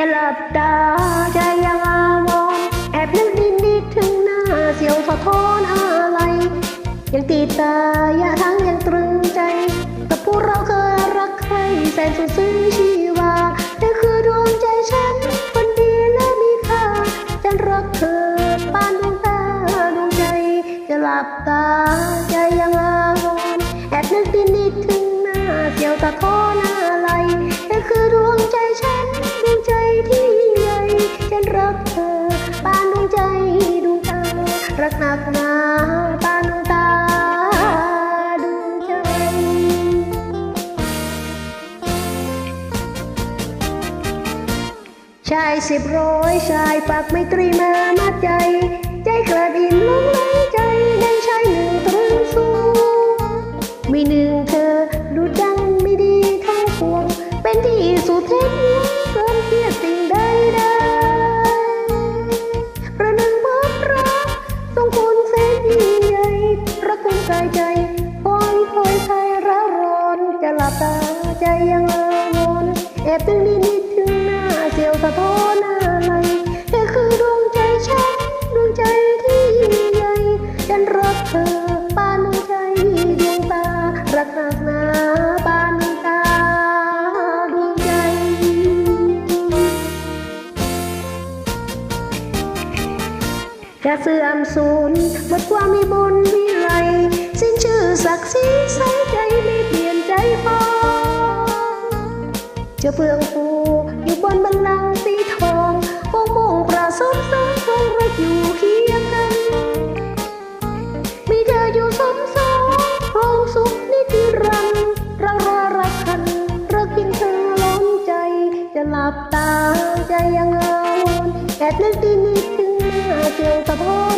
จะหลับตาใจยังอาวรแอบนึกนิดนิดถึงหน้าเสียวสะท้อนอะไร ยังตีตาอย่าทั้งยังตรึงใจ กับพวกเราเคยรักใครแสนสุดซึ้งชีวาเธอคือดวงใจฉัน คนดีและมีค่าฉันรักเธอปานดวงตาดวงใจ จะหลับตาใจยังอาวรแอบนึกนิดนิดถึงหน้าเสียวตะท้อน รักหนักหนาปานดวงตาดวงใจ ชายสิบร้อยชายปากไม่ตรีมามัดใจ ใจกระดิ่นลงไหลใจในชายหนึ่งตรึงสูงมีหนึ่งเธอดูดังไม่ดีทั้งปวง เป็นที่สุดเท็จเกินเทีย ยังอาวรแอบตึงนิดนิดถึงหน้าเสียวสะท้อนอะไรเธอคือดวงใจฉันดวงใจที่ยิ่งใหญ่ฉันรักเธอปานดวงใจดวงตารักหนักหนาปานดวงตาดวงใจจะเสื่อมสูญหมดความมีบุญวิไลสิ้นชื่อศักดิ์ศรี อยู่บนบัลลังสีทองคงมงประสบสองคงรักอยู่เคียงกัน มีเธออยู่สมสองครองสุขนิรันดร์เรารอรักกันรักยิ่งเธอล้นใจ จะหลับตาใจยังอาวรณ์แอบนึกดีนิดถึงหน้าเกี่ยวกับพ่อน